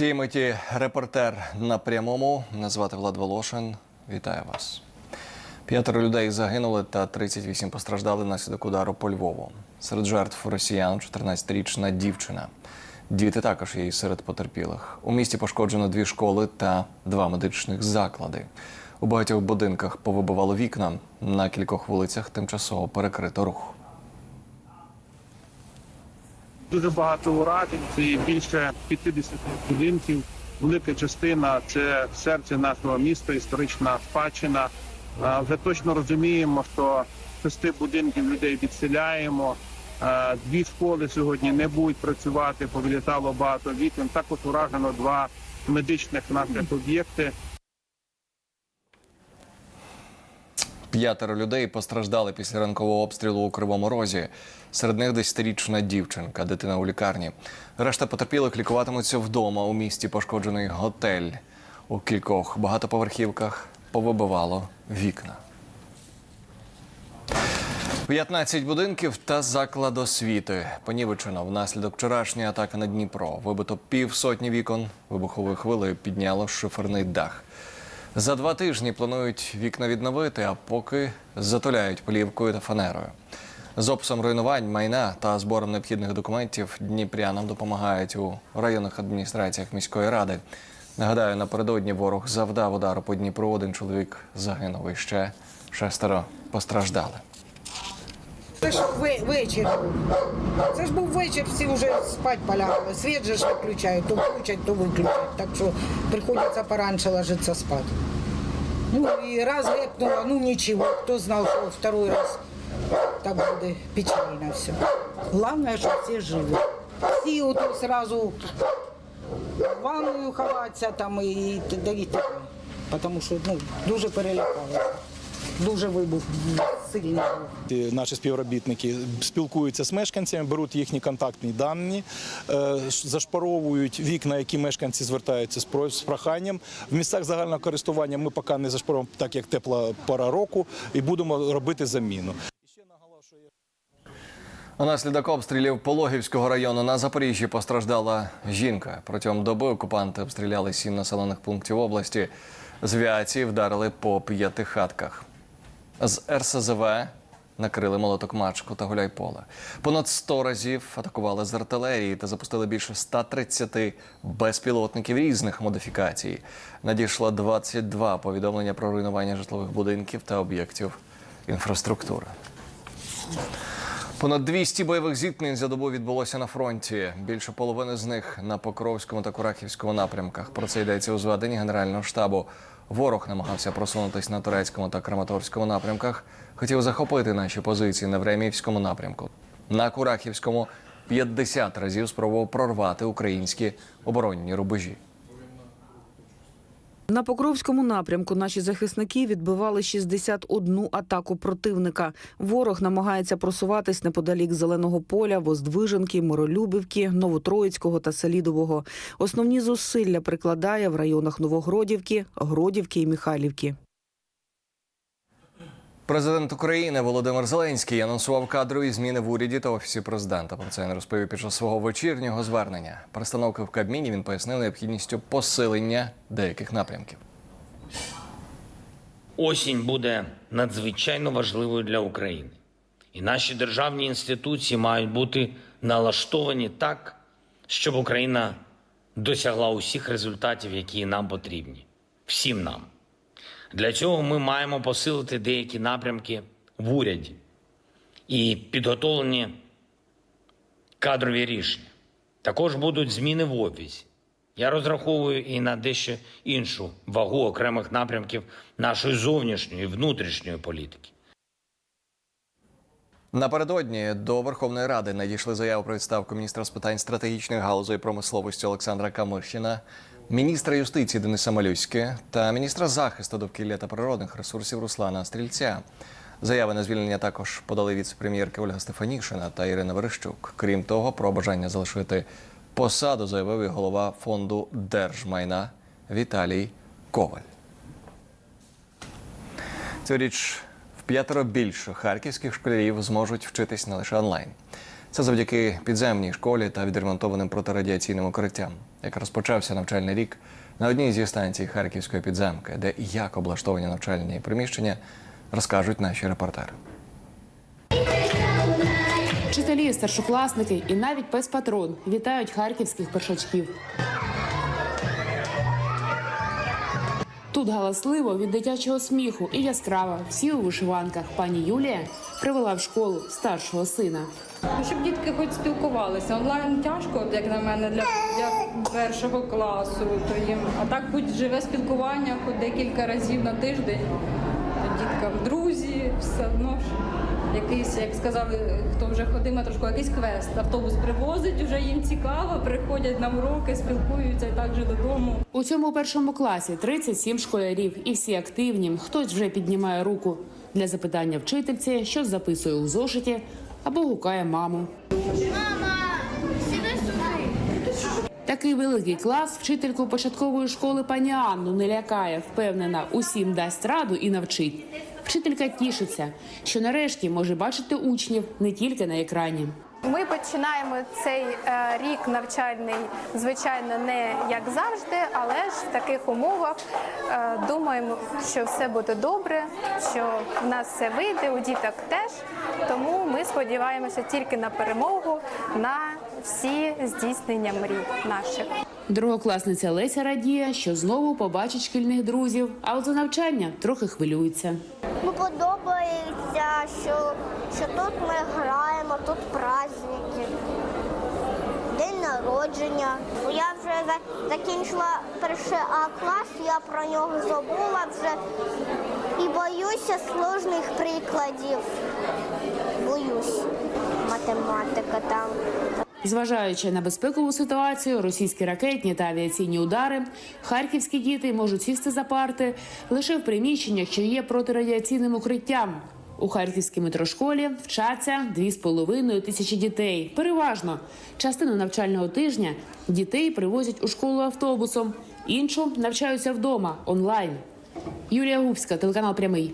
Миті репортер на прямому. Назвати Влад Волошин. Вітаю вас. П'ятеро людей загинули та 38 постраждали внаслідок удару по Львову. Серед жертв росіян 14-річна дівчина. Діти також є серед потерпілих. У місті пошкоджено дві школи та два медичних заклади. У багатьох будинках повибивало вікна. На кількох вулицях тимчасово перекрито рух. Дуже багато уражень, це більше 50 будинків. Велика частина це серце нашого міста, історична спадщина. Вже точно розуміємо, що шести будинків людей відселяємо. Дві школи сьогодні не будуть працювати, повилітало багато вікон. Також уражено два медичних наших об'єкти. П'ятеро людей постраждали після ранкового обстрілу у Кривому Розі. Серед них десятирічна дівчинка, дитина у лікарні. Решта потерпілих лікуватимуться вдома. У місті пошкоджений готель. У кількох багатоповерхівках повибивало вікна. 15 будинків та заклад освіти понівечено внаслідок вчорашньої атаки на Дніпро. Вибито півсотні вікон. Вибуховою хвилею підняло шиферний дах. За два тижні планують вікна відновити, а поки затуляють плівкою та фанерою. З описом руйнувань, майна та збором необхідних документів дніпрянам допомагають у районних адміністраціях міської ради. Нагадаю, напередодні ворог завдав удару по Дніпру. Один чоловік загинув і ще шестеро постраждали. Це ж ве- вечір. Це ж був вечір, всі вже спать полягали. Світ же ж виключають, то включать, то виключать. Так що приходиться пораньше ложитися спати. Ну і раз гепнуло, ну нічого. Хто знав, що второй раз так буде печально все. Головне, що всі живі. Всі ото сразу в ванною ховатися там і т- і таке. Тому що ну, дуже перелякалися. Дуже вибух сильний Наші співробітники спілкуються з мешканцями, беруть їхні контактні дані, е, зашпаровують вікна, які мешканці звертаються з про- з проханням. В місцях загального користування ми поки не зашпаровуємо, так як тепла пора року, і будемо робити заміну. Унаслідок обстрілів Пологівського району на Запоріжжі постраждала жінка. Протягом доби окупанти обстріляли сім населених пунктів області. З авіації вдарили по п'яти хатках. З РСЗВ накрили молоток мачку та гуляйполе. Понад 100 разів атакували з артилерії та запустили більше 130 безпілотників різних модифікацій. Надійшло 22 повідомлення про руйнування житлових будинків та об'єктів інфраструктури. Понад 200 бойових зіткнень за добу відбулося на фронті. Більше половини з них на Покровському та Курахівському напрямках. Про це йдеться у зведенні Генерального штабу. Ворог намагався просунутись на турецькому та Краматорському напрямках. Хотів захопити наші позиції на Времівському напрямку. На Курахівському 50 разів спробував прорвати українські оборонні рубежі. На Покровському напрямку наші захисники відбивали 61 атаку противника. Ворог намагається просуватись неподалік зеленого поля, Воздвиженки, Миролюбівки, Новотроїцького та Селідового. Основні зусилля прикладає в районах Новогродівки, Гродівки і Михайлівки. Президент України Володимир Зеленський анонсував кадрові зміни в уряді та офісі президента. Про це він розповів під час свого вечірнього звернення. Перестановки в Кабміні він пояснив необхідністю посилення деяких напрямків. Осінь буде надзвичайно важливою для України. І наші державні інституції мають бути налаштовані так, щоб Україна досягла усіх результатів, які нам потрібні. Всім нам. Для цього ми маємо посилити деякі напрямки в уряді і підготовлені кадрові рішення. Також будуть зміни в офісі. Я розраховую і на дещо іншу вагу окремих напрямків нашої зовнішньої і внутрішньої політики. Напередодні до Верховної Ради надійшли заяви про відставку міністра з питань стратегічних галузей промисловості Олександра Камишіна, міністра юстиції Дениса Малюськи та міністра захисту довкілля та природних ресурсів Руслана Стрільця. Заяви на звільнення також подали віце-прем'єрки Ольга Стефанішина та Ірина Верещук. Крім того, про бажання залишити посаду заявив і голова фонду держмайна Віталій Коваль. Цьогоріч п'ятеро більше харківських школярів зможуть вчитись не лише онлайн. Це завдяки підземній школі та відремонтованим протирадіаційним укриттям. Як розпочався навчальний рік на одній зі станцій Харківської підземки, де як облаштовані навчальні приміщення, розкажуть наші репортери. Вчителі, старшокласники і навіть пес патрон вітають харківських першачків. Тут галасливо від дитячого сміху і яскрава. Всі у вишиванках. Пані Юлія привела в школу старшого сина. Ну, щоб дітки хоч спілкувалися. Онлайн тяжко, як на мене, для, для першого класу. То їм, а так хоч живе спілкування, хоч декілька разів на тиждень. Діткам друзі, все одно ж. Якийсь, як сказали, хто вже ходив на трошку, якийсь квест. Автобус привозить, вже їм цікаво, приходять на уроки, спілкуються і так же додому. У цьому першому класі 37 школярів, і всі активні. Хтось вже піднімає руку для запитання вчительці, що записує у зошиті або гукає маму. Такий великий клас вчительку початкової школи пані Анну не лякає, впевнена, усім дасть раду і навчить. Вчителька тішиться, що нарешті може бачити учнів не тільки на екрані. Ми починаємо цей е, рік навчальний, звичайно, не як завжди, але ж в таких умовах е, думаємо, що все буде добре, що в нас все вийде, у діток теж. Тому ми сподіваємося тільки на перемогу, на всі здійснення мрій наших. Другокласниця Леся радіє, що знову побачить шкільних друзів, а от за навчання трохи хвилюється. Ну, подобається, що, що тут ми граємо, тут праздники, день народження. Я вже закінчила перший А клас, я про нього забула вже і боюся сложних прикладів. Боюсь. Математика там. Зважаючи на безпекову ситуацію, російські ракетні та авіаційні удари, харківські діти можуть сісти за парти лише в приміщеннях, що є протирадіаційним укриттям. У харківській метрошколі вчаться 2,5 тисячі дітей. Переважно частину навчального тижня дітей привозять у школу автобусом, іншу навчаються вдома онлайн. Юлія Губська, телеканал Прямий.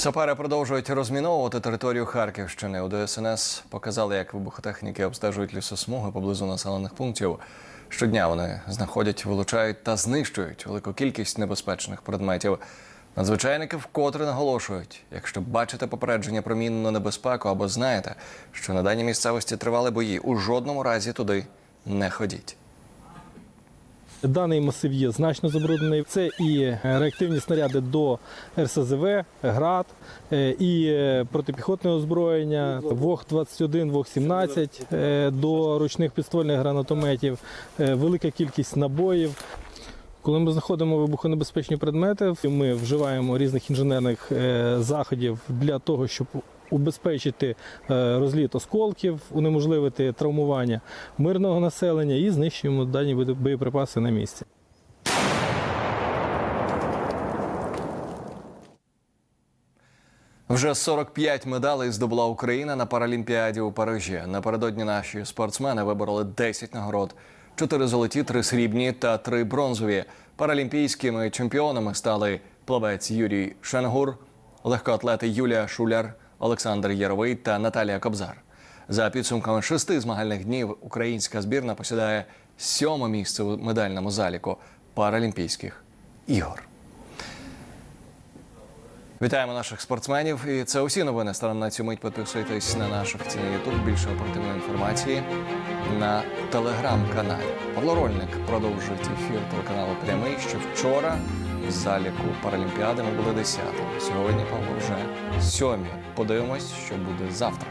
Сапери продовжують розміновувати територію Харківщини. У ДСНС показали, як вибухотехніки обстежують лісосмуги поблизу населених пунктів. Щодня вони знаходять, вилучають та знищують велику кількість небезпечних предметів. Надзвичайники вкотре наголошують: якщо бачите попередження про мінну небезпеку або знаєте, що на даній місцевості тривали бої, у жодному разі туди не ходіть. Даний масив є значно забруднений. Це і реактивні снаряди до РСЗВ, ГРАД, е, і е, протипіхотне озброєння, ВОГ-21, ВОГ-17 е, до ручних підствольних гранатометів, е, велика кількість набоїв. Коли ми знаходимо вибухонебезпечні предмети, ми вживаємо різних інженерних е, заходів для того, щоб убезпечити е, розліт осколків, унеможливити травмування мирного населення і знищуємо дані боєприпаси на місці. Вже 45 медалей здобула Україна на Паралімпіаді у Парижі. Напередодні наші спортсмени вибороли 10 нагород: 4 золоті, 3 срібні та 3 бронзові. Паралімпійськими чемпіонами стали плавець Юрій Шенгур, легкоатлети Юлія Шуляр, Олександр Яровий та Наталія Кобзар. За підсумками шести змагальних днів українська збірна посідає сьоме місце у медальному заліку Паралімпійських ігор. Вітаємо наших спортсменів. І це усі новини. Станом на цю мить підписуйтесь на наш офіційний Ютуб. Більше оперативної інформації на телеграм-каналі. Павло Рольник продовжує ефір телеканалу Прямий. Ще вчора заліку Паралімпіади ми були 10 Сьогодні Павло вже сьомі. Подивимось, що буде завтра.